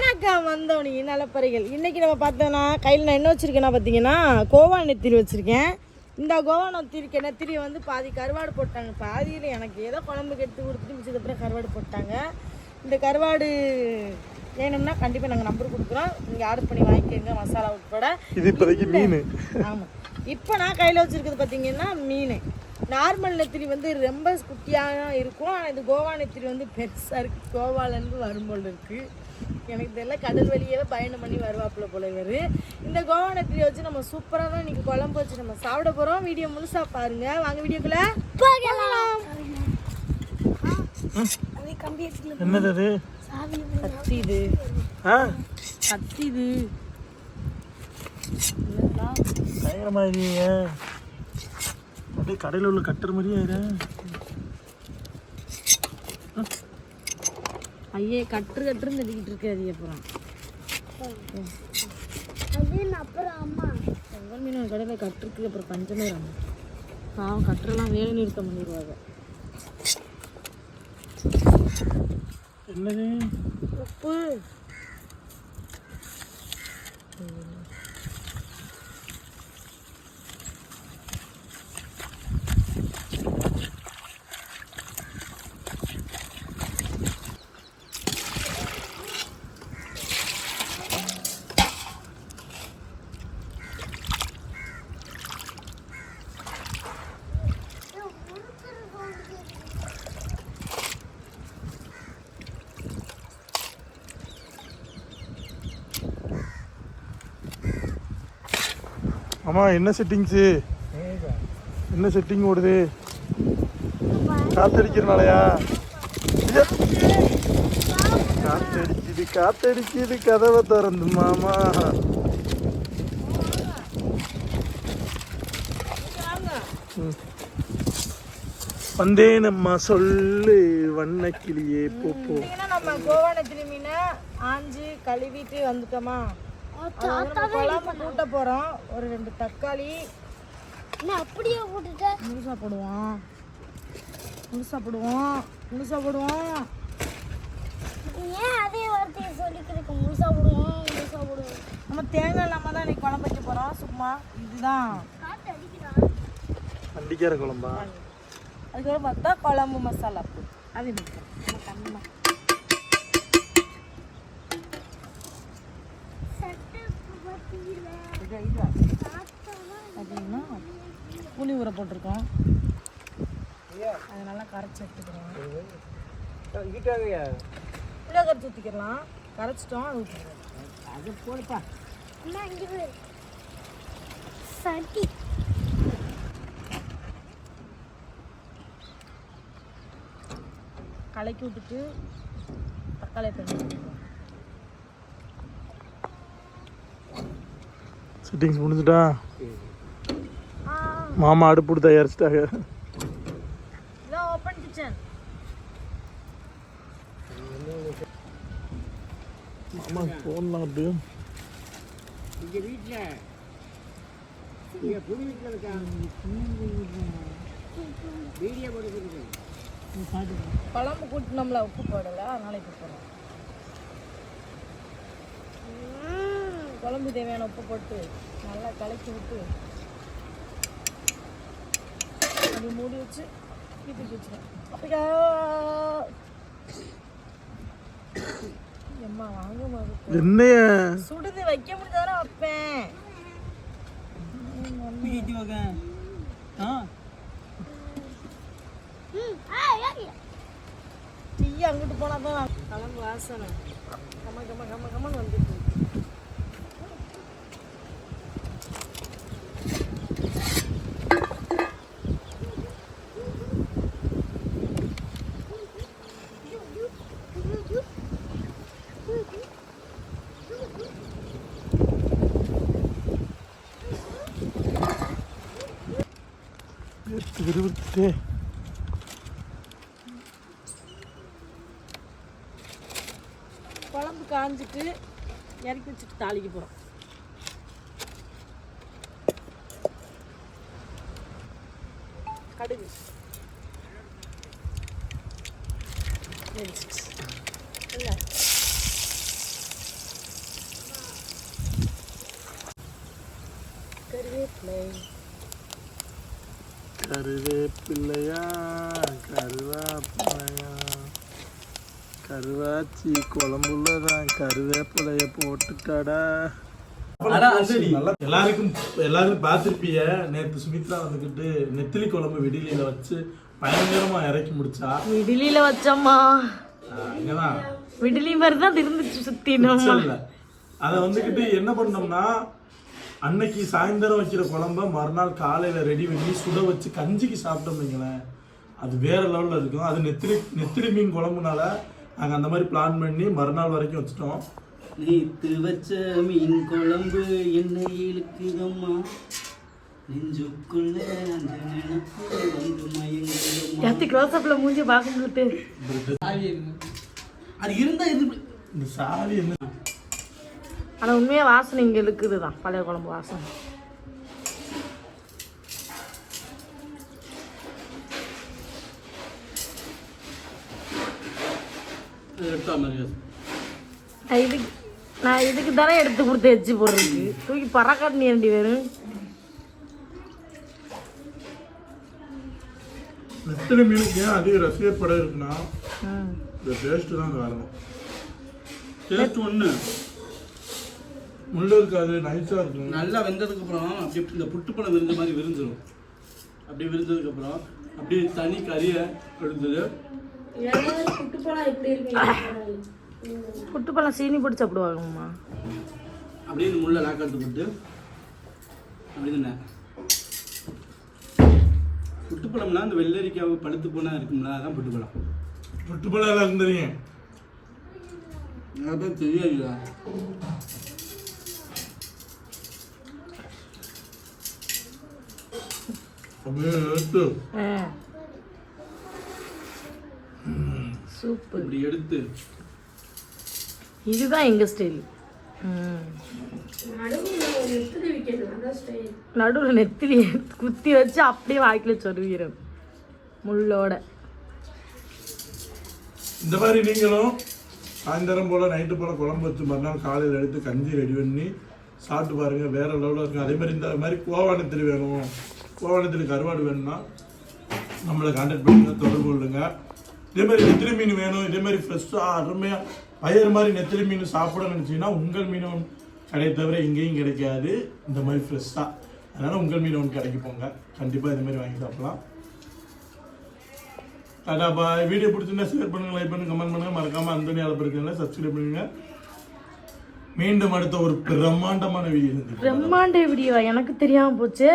வணக்கம் வந்தோனி நலப்பறைகள். இன்னைக்கு நம்ம பார்த்தோன்னா கையில் நான் என்ன வச்சிருக்கேன்னா பார்த்தீங்கன்னா கோவா நெத்திரி வச்சிருக்கேன். இந்த கோவா நெத்திரிக்கு நெத்திரி வந்து பாதி கருவாடு போட்டாங்க. பாதியில் எனக்கு ஏதோ குழம்புக்கு எடுத்து கொடுத்துட்டு மிச்சத்துக்கப்புறம் கருவாடு போட்டாங்க. இந்த கருவாடு வேணும்னா கண்டிப்பாக நாங்கள் நம்பர் கொடுக்குறோம். நீங்கள் ஆர்டர் பண்ணி வாங்கிக்கோங்க மசாலா உட்பட. இது இப்போதைக்கு மீன். ஆமாம் இப்போ நான் கையில் வச்சிருக்கிறது பார்த்தீங்கன்னா மீன். நார்மல் நெத்திரி வந்து ரொம்ப குட்டியாக இருக்கும். ஆனால் இது கோவா நெத்திரி வந்து பெருசாக இருக்குது கோவாலேருந்து வரும்போல் இருக்குது எனக்கு தெரியல கடல் வழியே பயணம் பண்ணி வருவாப்புல போல இவர். இந்த கோவா நெத்திரியை வச்சு நம்ம சூப்பராக தான் இன்றைக்கி குழம்பு வச்சு நம்ம சாப்பிட போகிறோம் வீடியோ முழுசாக பாருங்க. வாங்க வீடியோக்குள்ளே என்னது அது? கத்தி இது கத்தி இது. அப்படியே கடையில் உள்ள கட்டுற மாதிரியே ஆயிரு. ஐயே கட்டுரு கட்டுருன்னு தட்டிக்கிட்டு இருக்கு அது அப்புறம் செங்கல் மீன் கடையில் கட்டுருக்கு அப்புறம் பஞ்சமே ராம பாவம் கட்டுறலாம் வேலை நிறுத்தம் பண்ணிடுவாங்க. என்னது? உப்பு. ஆமாம் என்ன செட்டிங்ஸு என்ன செட்டிங் ஓடுது? காத்தடிக்கிறனாலயா? ஐயா. காத்தடிக்குது காத்தடிக்குது கதவை திறந்து மாமா. வந்தேன் அம்மா சொல்லு வண்ண கிளியே போ. போ நம்ம கோவா நெத்திலி ஆஞ்சு கழுவிட்டு வந்துட்டோமா? குழம்பு கூட்ட போகிறோம் ஒரு ரெண்டு தக்காளி. அப்படியே போட்டுட்டேன் முழுசா போடுவோம். முழுசா போடுவோம். முழுசா போடுவோம். ஏன் அதே வார்த்தையை சொல்லிக்கிறதுக்கு முழுசா போடுவோம் முழுசா போடுவோம். நம்ம தேங்காய் இல்லாமல் தான் இன்னைக்கு குழம்பு வைக்க போகிறோம் சும்மா இதுதான். குழம்பா? அதுக்கப்புறம் பார்த்தா குழம்பு மசாலா. அது நம்ம பார்த்தீங்கன்னா புளி ஊற போட்டிருக்கோம். அதை நல்லா கரைச்சி எடுத்துக்கிறோம். புளியை கரைச்சி ஊற்றிக்கலாம் கரைச்சிட்டோம் அது ஊற்றிக்கிறோம் அது போடுப்பா. அம்மா இங்க பாரு. சட்டி. கலக்கி விட்டுட்டு தக்காளியை தண்ணி செட்டிங்ஸ் முடிஞ்சுட்டா? மாமா அடுப்பு தயாரிச்சிட்டாங்க மாமா போடலாம் அப்படியே. குழம்பு கூட்டினோம்ல உப்பு போடலை அதனால இப்போ போடுறோம் குழம்பு தேவையான உப்பு போட்டு நல்லா கலக்கி விட்டு அப்படி மூடி வச்சு வீட்டுக்கு வச்சுருவேன். அப்படியா எம்மா வாங்க என்னைய? சுடுது வைக்க முடிஞ்சாதான் வைப்பேன். டீ அங்கிட்டு போனால் தான் கிளம்பு வாசனை. கம்ம கம்ம கம்ம கம்மன்னு வந்துட்டு விறுவிறுத்து விறுவிறுத்துட்டே குழம்பு காஞ்சிட்டு இறக்கி வச்சுட்டு தாளிக்க போகிறோம் கடுகு. இல்லை கருவேப்பிலை. கருவேப்பிள்ளையா கருவேப்பிள்ளையா. கருவாச்சி குழம்புலதான் கருவேப்பிலைய போட்டுட்டாடா எல்லாருக்கும் எல்லாரும் பார்த்துருப்பீங்க. நேற்று சுமித்ரா வந்துக்கிட்டு நெத்திலி குழம்பு விடிலியில வச்சு பயங்கரமா இறக்கி முடிச்சா. விடிலியில வச்சோம்மா. ஆஹ் இங்கதான். விடிலி மாதிரி தான் இருந்துச்சு சுத்தினோம் இல்ல. அதை வந்துக்கிட்டு என்ன பண்ணோம்னா அன்னைக்கு சாயந்தரம் வைக்கிற குழம்ப மறுநாள் காலையில ரெடி பண்ணி சுட வச்சு கஞ்சிக்கு சாப்பிட்டோம் வைங்களேன். அது வேற லெவல்ல இருக்கும். அது நெத்திலி நெத்திலி மீன் குழம்புனால நாங்க அந்த மாதிரி பிளான் பண்ணி மறுநாள் வரைக்கும் வச்சுட்டோம். நேத்து வச்ச மீன் குழம்பு எண்ணெய் இழுக்குதம்மா. நெஞ்சுக்குள்ள அந்த நினப்பு வந்து மயங்குதம்மா. யாத்தி க்ளோஸ் அப்ல மூஞ்சி பார்க்க முடியுது அது இருந்தா இருந்து இந்த சாவி என்ன? ஆனா உண்மையா வாசனை இங்க இழுக்குது தான் பழைய குழம்பு வாசனை. மாதிரி நான் இதுக்கு தானே எடுத்து கொடுத்து வச்சு போடுறதுக்கு தூக்கி பறக்காட்டு நீ வேணும் நெத்திலி மீனுக்கு ஏன் அதிக ரசிகர் படம் இருக்குன்னா இந்த டேஸ்ட் தான் காரணம் டேஸ்ட் ஒன்று முள்ளு இருக்காது நைஸா இருக்கும். நல்லா வெந்ததுக்கு அப்புறம் அப்படியே இந்த புட்டுப்பழம் விரிஞ்ச மாதிரி விரிஞ்சிடும் அப்படியே விரிஞ்சதுக்கு அப்புறம் அப்படியே தனி கறியை எடுத்தது புட்டுப்பழம் சீனி போட்டு சாப்பிடுவாங்கம்மா. அப்படியே இந்த முள்ள லாக்கெடுத்து போட்டு அப்படி தானே புட்டுப்பழம்னா இந்த வெள்ளரிக்காய் பழுத்து போனா இருக்கும்ல அதான் புட்டுப்பழம். புட்டுப்பழம் எல்லாம் தெரியும். தெரியாது. அப்படியே எடுத்து சூப்பர். இப்படி எடுத்து. இதுதான் எங்க ஸ்டைல் நடுவில் நெத்திலி குத்தி வச்சு அப்படியே வாய்க்குல சொருவிடும் முள்ளோட. இந்த மாதிரி நீங்களும் சாயந்தரம் போல் நைட்டு போல் குழம்பு வச்சு மறுநாள் காலையில் எடுத்து கஞ்சி ரெடி பண்ணி சாப்பிட்டு பாருங்க. வேற லெவலில் இருக்கும். அதே மாதிரி இந்த மாதிரி கோவானத்தில் வேணும். கோவானத்தில் கருவாடு வேணும்னா நம்மளை கான்டாக்ட் பண்ணுங்க தொடர்பு கொள்ளுங்க. இதே மாதிரி நெத்திலி மீன் வேணும் இதே மாதிரி ஃப்ரெஷ்ஷாக அருமையாக பயிர் மாதிரி நெத்திலி மீன் சாப்பிட நினச்சிங்கன்னா உங்கள் மீன் கடையை தவிர எங்கேயும் கிடைக்காது. இந்த மாதிரி ஃப்ரெஷ்ஷாக அதனால் உங்கள் மீன் ஒன்று கடைக்கு போங்க. கண்டிப்பாக இது மாதிரி வாங்கி சாப்பிட்லாம். Tata bye. வீடியோ பிடிச்சிருந்தா ஷேர் பண்ணுங்கள் லைக் பண்ணுங்கள் கமெண்ட் பண்ணுங்கள் மறக்காமல் அந்தனி அலப்பறதுல சப்ஸ்கிரைப் பண்ணுங்கள் மீண்டும் அடுத்த ஒரு பிரம்மாண்டமான வீடியோ பிரம்மாண்ட வீடியோ எனக்கு தெரியாமல் போச்சே.